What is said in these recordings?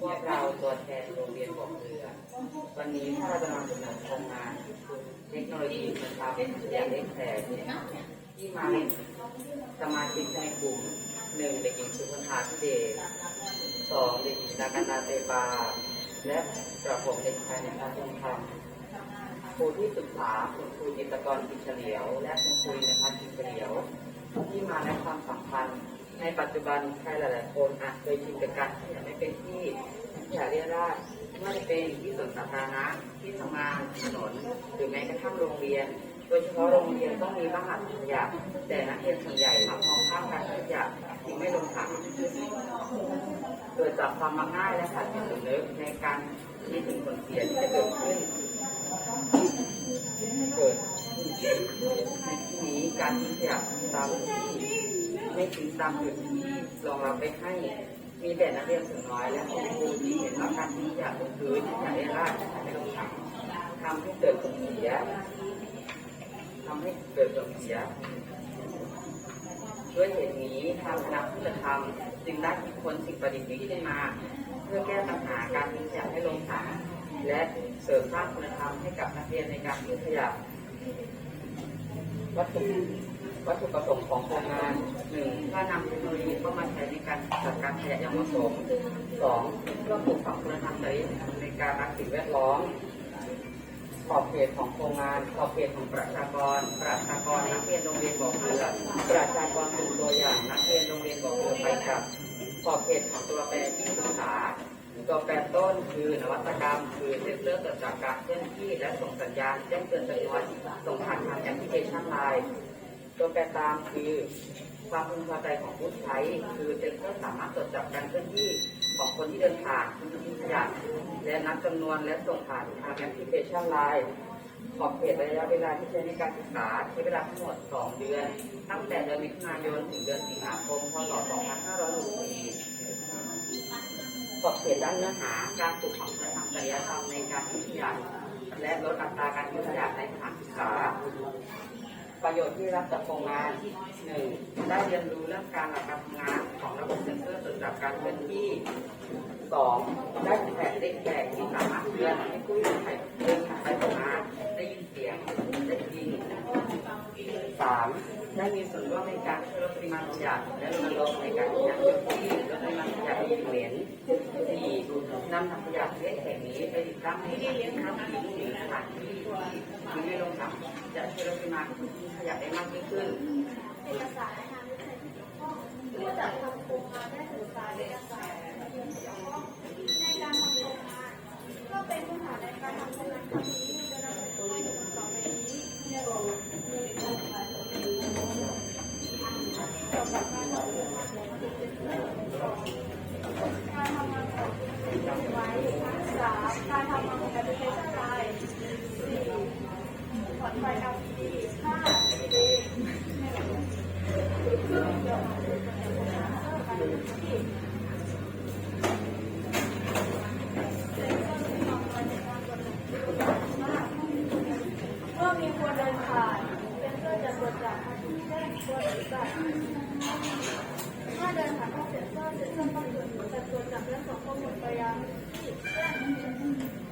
พวกเราตัวแทนโรงเรียนบอกเรือ วันนี้ถ้าเราจะนำเสนอโครงงานเทคโนโลยีนะครับอย่างเล็กแพรที่มาในสมาชิกในกลุ่มหนึ่งเด็กหญิงสุพรรณาพิเดชสองเด็กหญิงนากันนาเตปา และกระผมเด็กชายในภาคทองคำครูที่ปรึกษาคุณครูจิตกรกิจเฉลียว และคุณครูในภาคกิจเฉลียว ที่มาในความสัมพันธ์ ในปัจจุบันใครหลาย ๆ คนอาจเคยชินกับการที่จะไม่เป็นที่อย่าเรียราดไม่ว่าจะเป็นที่สวนสาธารณะที่ทำงานถนนหรือแม้กระทั่งโรงเรียน โดยเฉพาะโรงเรียนต้องมีบ้านหัดขยะแต่นักเรียนส่วนใหญ่มักมองข้ามการขยะจึงไม่ลงถังเกิดจากความมักง่ายและขาดจิตสำนึกในการคิดถึงผลเสียที่จะเกิดขึ้นเกิดในที่นี้การทิ้งขยะตามที่ ไม่ทิ้งตามจุดที่รองรับไปให้ มีแต่นักเรียนส่วนน้อยและคุณครูที่เห็นว่าการทิ้งขยะบนพื้นขยะเรียราดขยะไม่ลงถังทำให้เกิดผลเสียทำให้เกิดผลเสียด้วยเหตุนี้ทางคณะผู้จัดทำจึงได้คิดค้นสิ่งประดิษฐ์นี้ขึ้นมา เพื่อแก้ปัญหาการทิ้งขยะให้ลงถังและเสริมสร้างคุณธรรมให้กับนักเรียนในการทิ้งขยะวัตถุ วัตถุประสงค์ของโครงงานหนึ่งถ้านำเทคโนโลยีเข้ามาใช้ในการจัดการขยะอย่างเหมาะสมสองเพื่อปลูกฝังคุณธรรมในในการรักสิ่งแวดล้อมขอบเขตของโครงงานขอบเขตของประชากร ประชากรนักเรียนโรงเรียนบอกเรือประชากรกลุ่มตัวอย่างนักเรียนโรงเรียนบอกเรือไปกับขอบเขตของตัวแปรที่ศึกษาตัวแปรต้นคือนวัตกรรม คือเซ็นเซอร์ตรวจจับการเคลื่อนที่และส่งสัญญาณแจ้งเตือนจำนวนส่งผ่านทางแอปพลิเคชันไลน์ ตัวแปรตามคือความพึงพอใจของผู้ใช้ คือเซ็นเซอร์สามารถตรวจจับการเคลื่อนที่ของคนที่เดินผ่านคนที่ทิ้ขยะและนับจำนวนและส่งผ่านทางแอปพลิเคชันไลน์ขอบเขตระยะเวลาที่ใช้ในการศึกษาใช้เวลาทั้งหมด 2 เดือน ตั้งแต่เดือนมิถุนายนถึงเดือนสิงหาคมพศ2564ขอบเขตด้านเนื้อหาการปลูกฝังคุณธรรมจริยธรรมในการทิ้งขยะและลดอัตราการทิ้งขยะในสถานศึกษา ประโยชน์ที่รับจากโครงงานหนึ่งได้เรียนรู้เรื่องการหลักการทำงานของระบบเซ็นเซอร์ตรวจจับการเคลื่อนที่สองได้แผนเล็กแบกที่สามารถเตือนให้ผู้อยู่ายเดินผ่านไปผ่านมาได้ยินเสียงได้ยิน สามได้มีส่วนร่วมในการช่วยลดปริมาณขยะและรณรงค์ในการขยะที่ลดปริมาณขยะที่เหม็นสี่นำถังขยะเล็กแห่งนี้ไปติดตั้งในที่เลี้ยงน้ำทิ้งหรือสถานที่ที่ไม่ลงถังจะช่วยลดปริมาณขยะได้มากยิ่งขึ้นเอกสารทางวิทยาศาสตร์ผู้จัดทำโครงงานได้ศึกษาเอกสารในการทำโครงงานก็เป็นพื้นฐานในการทำโครงงานครั้งนี้ การทำงานของไว้สามการทำงานของแอปพลิเคชันไลน์สี่ผ่อนไฟ LED ห้า LED เมื่อมีคนเดินผ่านเซนเซอร์จะตรวจจับแจ้งตัวหรือจับถ้าเดินผ่านห้องเซนเซอร์เซนเซอร์ต้องตรวจ จะตรวจจับและส่งข้อมูลไปยัง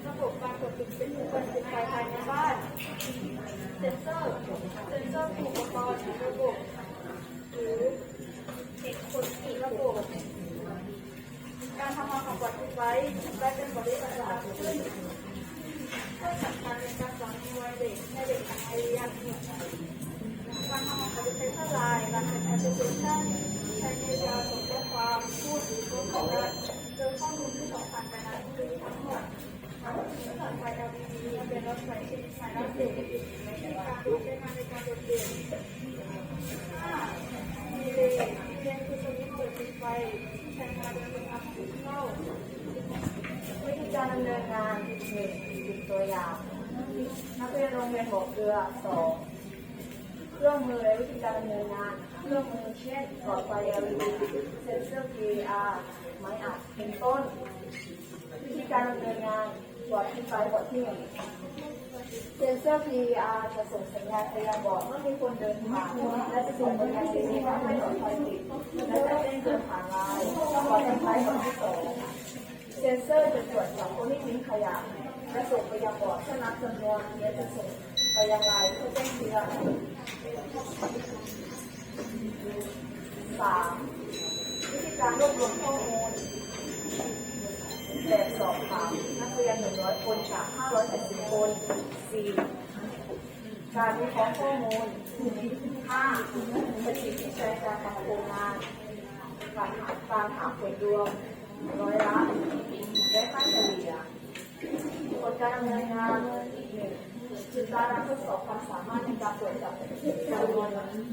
ระบบการกดปิดเป็นคนปิดไฟภายในบ้านเซนเซอร์เซนเซอร์คืออุปกรณ์หรือระบบหรือเอกคนอีกระบบการทำงานของบอดทิไว้ได้เป็นบริษัทสะอาดขึ้นเพื่อจัดการในการสอนในวัยเด็กให้เด็กหัดเรียนการทำงานของดิจิทัลไลน์การใช้แอปพลิเคชันใช้ในการส่งข้อความพูดหรือโพสต์ของการ วิตช์เปิดปิดไฟที่ใช้งานโดยคนทำสิเข้าวิธีการดำเนินงานหนึ่งตัวอย่างนักเรียนโรงเรียนบอกเกลือสอง รื่องมือและวิธีการดำเนินงานเครื่องมือเช่นหลอดไฟ LED เซ็นเซอร์ PIR ไม้อัดเป็นต้น วิธีการดำเนินงานบอร์ดที่ไฟบอร์ดที่หนึ่งเซ็นเซอร์ PIR จะส่งสัญญาณไปยังบอร์ดเมื่อมีคนเดินผ่านและจะส่งสัญญาณสิ่งที่ทำให้หลอดไฟติดและจะแจ้งเตือนผ่านไลน์บอร์ดที่ไฟบอร์ดที่สองเซนเซอร์จะตรวจจับคนที่ทิ้งขยะและส่งไปยังบอร์ดเพื่อนับจำนวนและจะส่ง ไปยังไลน์เพื่อแจ้งเตือนสามวิธีการรวบรวมข้อมูลแบบสอบถามนักเรียน 100 คนจาก570คนสี่การวิเคราะห์ข้อมูลห้าสถิติที่ใช้การทำโครงงานการหาการหาผลรวมร้อยละและค่าเฉลี่ยผลการดำเนินงานหนึ่ง คือการทดสอบความสามารถในการตรวจจับจำนวน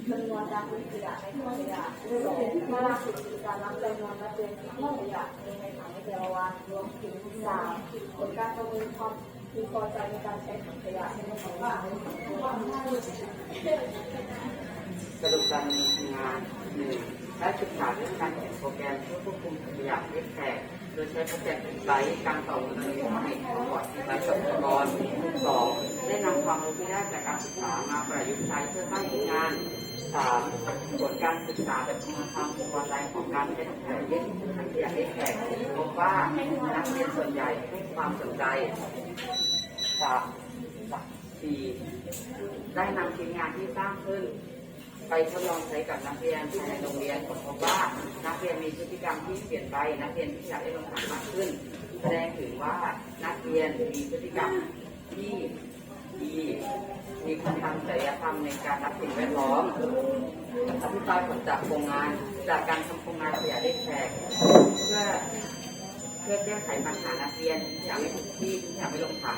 จำนวนการผลิตขยะในห้องขยะสองข้อล่าสุดคือการนับจำนวนนักเรียนที่ห้องขยะในในถังในแต่ละวันรวมถึงสามผลการประเมินความพึงพอใจในการใช้ถังขยะในของว่าสรุปการดำงานหนึ่งได้ศึกษาเรื่องการเขียนโปรแกรมเพื่อควบคุมขยะเรียกแขกโดยใช้โปรแกรมไลท์การต่อเงินในบอร์ดไลท์สัมภาระสอง ได้นำความรู้ที่ได้จากการศึกษามาประยุกต์ใช้เพื่อสร้างผลงานสามผลการศึกษาแบบคุณธรรมพอใจของการใช้ถังขยะเรียกขยะเรียกแขกพบว่านักเรียนส่วนใหญ่ให้ความสนใจสามสี่ได้นำทีมงานที่สร้างขึ้น ไปทดลองใช้กับนักเรียนภายในโรงเรียนผลพบว่านักเรียนมีพฤติกรรมที่เปลี่ยนไปนักเรียนที่อยากได้ลงถังมากขึ้น แสดงถึงว่านักเรียนมีพฤติกรรมที่ ดีมีคุณธรรมจริยธรรมในการรักสิ่งแวดล้อมอธิบายผลจากโครงงานจากการทำโครงงานขยะเล็กแขกเพื่อเพื่อแก้ไขปัญหานักเรียนที่อยากไม่ถูกที่ที่อยากไม่ลงถัง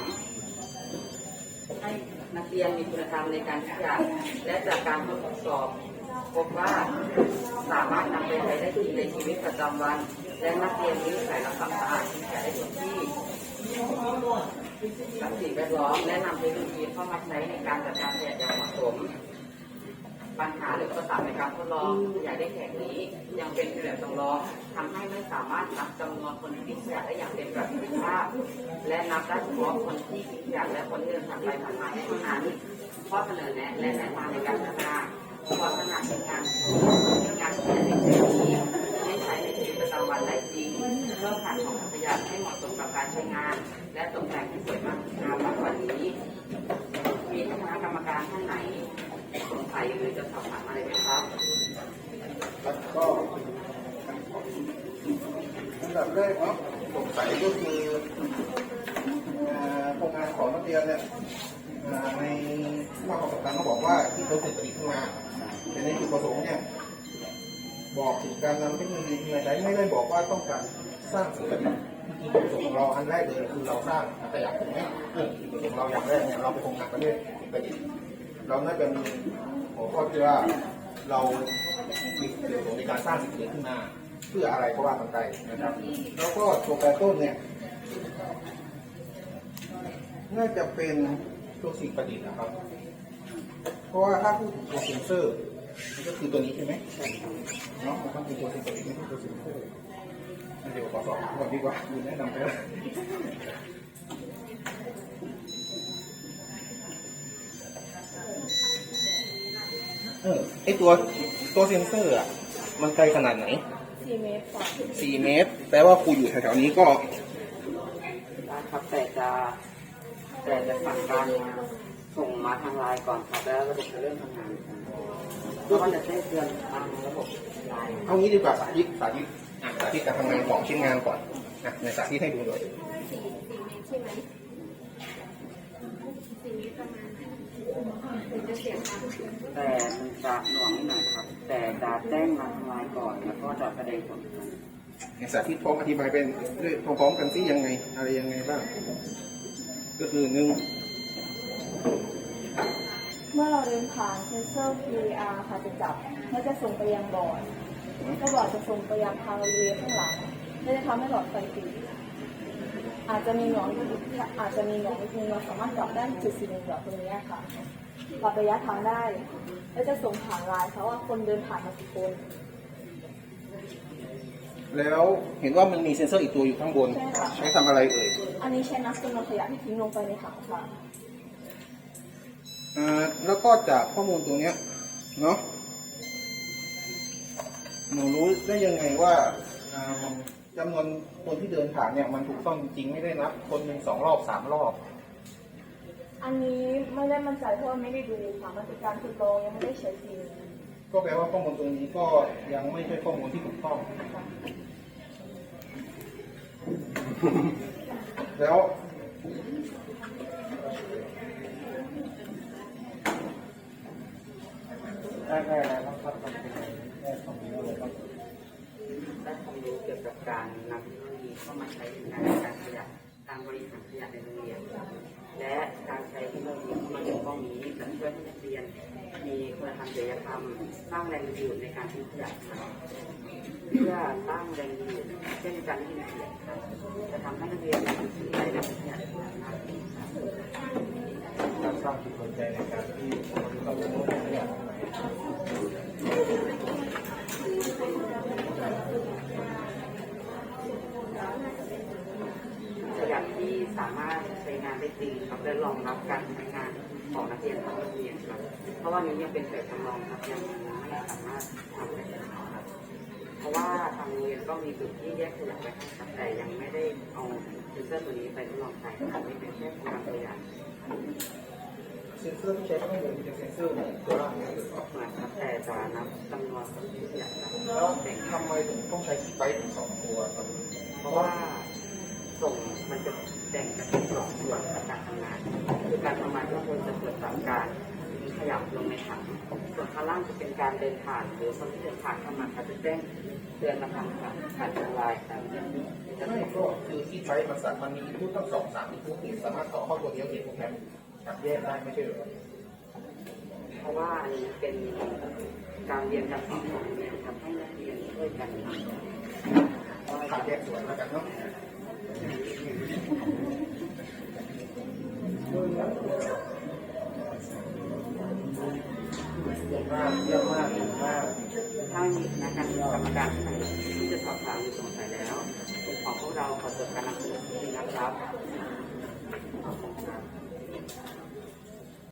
ให้นักเรียนมีคุณธรรมในการที่จะและจากการทดสอบพบว่าสามารถนำไปใช้ได้จริงในชีวิตประจำวัน และนักเรียนมีนิสัยรักความสะอาดที่จะได้ถูกที่ รักสิ่งแวดล้อมและนำเทคโนโลยีเข้ามาใช้ในการจัดการขยะอย่างเหมาะสม ปัญหาหรืออุปสรรคในการทดลองขยะได้แข่งนี้ ยังเป็นเพียงแบบจำลองทำให้ไม่สามารถนับจำนวนคนที่ทิ้งขยะได้อย่างเป็นประสิทธิภาพ และนับได้เฉพาะคนที่ทิ้งขยะและคนที่เดินผ่านไปผ่านมาเท่านั้นข้อเสนอแนะและแนวทางในการพัฒนาขอขนาดในการในการขยะในแข่งนี้ ในชีวิตประจำวันได้จริง เพิ่มฐานของขยะให้เหมาะสมกับการใช้งาน และตกแต่งให้สวยมากงามมากกว่านี้ มีคณะกรรมการท่านไหนสงสัยหรือจะสอบถามอะไรไหมครับก็อันดับแรกเนาะสงสัยก็คือโครงงานของนักเรียนเนี่ยเอ่อในข้อความสำคัญเขาบอกว่าที่เขาติดติดขึ้นมาแต่ในจุดประสงค์เนี่ย บอกถึงการนำเทคโนโลยีมาใช้ไม่ได้บอกว่าต้องการสร้างสิ่งปะดิษฐ์ที่จุดประสงค์ของเราอันแรกเลยคือเราสร้างอัตยากรรมเนี่ยเออจุดประสงค์เราอย่างแรกเนี่ยเราเป็นครงงานประเทสิ่งปดิเราน่าจะมีหัวข้อที่ว่าเรามีจุดประสงค์ในการสร้างสิ่งประดิษฐ์ขึ้นมา เพื่ออะไรก็ว่ากันไปนะครับ แล้วก็ตัวแปรต้นเนี่ยน่าจะเป็นตัวสิ่งประดิษฐ์นะครับ เพราะว่าถ้าพูดถึงตัวเซนเซอร์ ก็คือตัวนี้ใช่ไหมเนาะมันต้องเป็นตัวสิ่งประดิษฐ์ไม่ใช่ตัวเซนเซอร์งั้นเดี๋ยวขอสอบก่อนดีกว่าคุณแนะนำไปแล้วเออไอตัวตัวเซนเซอร์อะ มันไกลขนาดไหน4เมตรค่ะสี่เมตร แปลว่าครูอยู่แถวๆนี้ก็ได้ครับแต่จะแต่จะสั่งการมา ส่งมาทางไลน์ก่อนครับแล้วระบบจะเริ่มทำงานแล้วก็จะแจ้งเตือนทางระบบไลน์เอางี้ดีกว่าสาธิตสาธิตอะสาธิตการทำงานของชิ้นงานก่อนอะในสาธิตให้ดูหน่อยสี่สี่เมตรใช่ไหมสี่เมตรประมาณถึงจะเสียงดังแต่มันจะหน่วงนิดหน่อยครับ แต่จะแจ้งมาทางไลน์ก่อนแล้วก็จะแสดงผลในสาธิตพร้อมอธิบายเป็นด้วยพร้อมๆกันซิยังไง อะไรยังไงบ้าง ก็คือหนึ่ง เมื่อเราเดินผ่านเซนเซอร์ PAR ค่ะจะจับและจะส่งไปยังบอร์ดก็บอร์ดจะส่งไปยังทางบริเวณข้างหลังและจะทำให้หลอดไฟติดอาจจะมีหนองอยู่อาจจะมีหนองนิดนึงเราสามารถจับได้จุดสีเหลืองๆตรงนี้ค่ะปรับระยะทางได้ และจะส่งผ่านไลน์เพราะว่าคนเดินผ่านมากี่คน แล้วเห็นว่ามันมีเซ็นเซอร์อีกตัวอยู่ข้างบน ใช่ค่ะใช้ทำอะไรเอ่ย อันนี้ใช้นับจำนวนขยะที่ทิ้งลงไปในถังค่ะอ่า แล้วก็จากข้อมูลตรงเนี้ยเนาะหนูรู้ได้ยังไงว่าอ่าจำนวนคนที่เดินผ่านเนี่ยมันถูกต้องจริงๆไม่ได้นับ คนหนึ่งสองรอบสามรอบ อันนี้ไม่ได้มั่นใจเพราะว่าไม่ได้ดูค่ะมันเป็นการทดลองยังไม่ได้ใช้จริงก็แปลว่าข้อมูลตรงนี้ก็ยังไม่ใช่ข้อมูลที่ถูกต้อง แล้ว ได้ได้แล้วครับทำเป็นไงได้ความรู้เลยครับได้ความรู้เกี่ยวกับการนำเทคโนโลยีเข้ามาใช้ในการการขยะการบริหารขยะในโรงเรียนและการใช้เทคโนโลยีเข้ามาในห้องนี้จะช่วยให้นักเรียน มีคุณธรรมจริยธรรมสร้างแรงดึงดูดในการทิ้งขยะครับเพื่อสร้างแรงดึงดูดเช่นการที่เสียงครับจะทำให้นักเรียนมีสนใจในขยะมากขึ้นครับ การสร้างจุดสนใจในการที่คนต้องรู้ในเรื่องไหน ขยะที่สามารถใช้งานได้จริงครับและรองรับการใช้งานของนักเรียนทั้งโรงเรียนครับ เพราะว่านี้ยังเป็นแบบจำลองครับยังไม่สามารถทำได้ครับเพราะว่าทางโรงเรียนก็มีจุดที่แยกขยะไว้ให้ครับแต่ยังไม่ได้เอาเซนเซอร์ตัวนี้ไปทดลองใช้ครับนี่เป็นแค่โปรตัวอย่างเซนเซอร์ที่ใช้ข้างบนเป็นเซนเซอร์ตัวร่างนี้หรือเปล่าเหมือนครับแต่จะนับจำนวนคนที่ขยะครับแล้วทำไมถึงต้องใช้คิดไบถึงสองตัวครับเพราะว่าส่งมันจะแบ่งกันเป็นสองส่วนกับการทำงาน คือการทำงาน ก็ควรจะเกิดจารขยะลงในถังส่วนข้างล่างจะเป็นการเดินผ่าน หรือคนที่เดินผ่านเข้ามาเขาจะแจ้งเตือนมาทำการอันตรายครับจะไม่ก็คือคิดไบต์มันสามารถมีอินพุตทั้งสองสามอินพุตที่สามารถต่อเข้าตัวเดียวเขียนโปรแกรมจับแยกได้ไม่ใช่หรอเพราะว่าอันนี้เป็นการเรียนการสอนของโรงเรียนทำให้นักเรียนช่วยกันขาดแยกส่วนแล้วกันเนาะเรมการท่านที่จะสอบถามหรือสงสัยแล้วกลุ่มของพวกเราขอจบการนำเสนอที่นี้นะครับ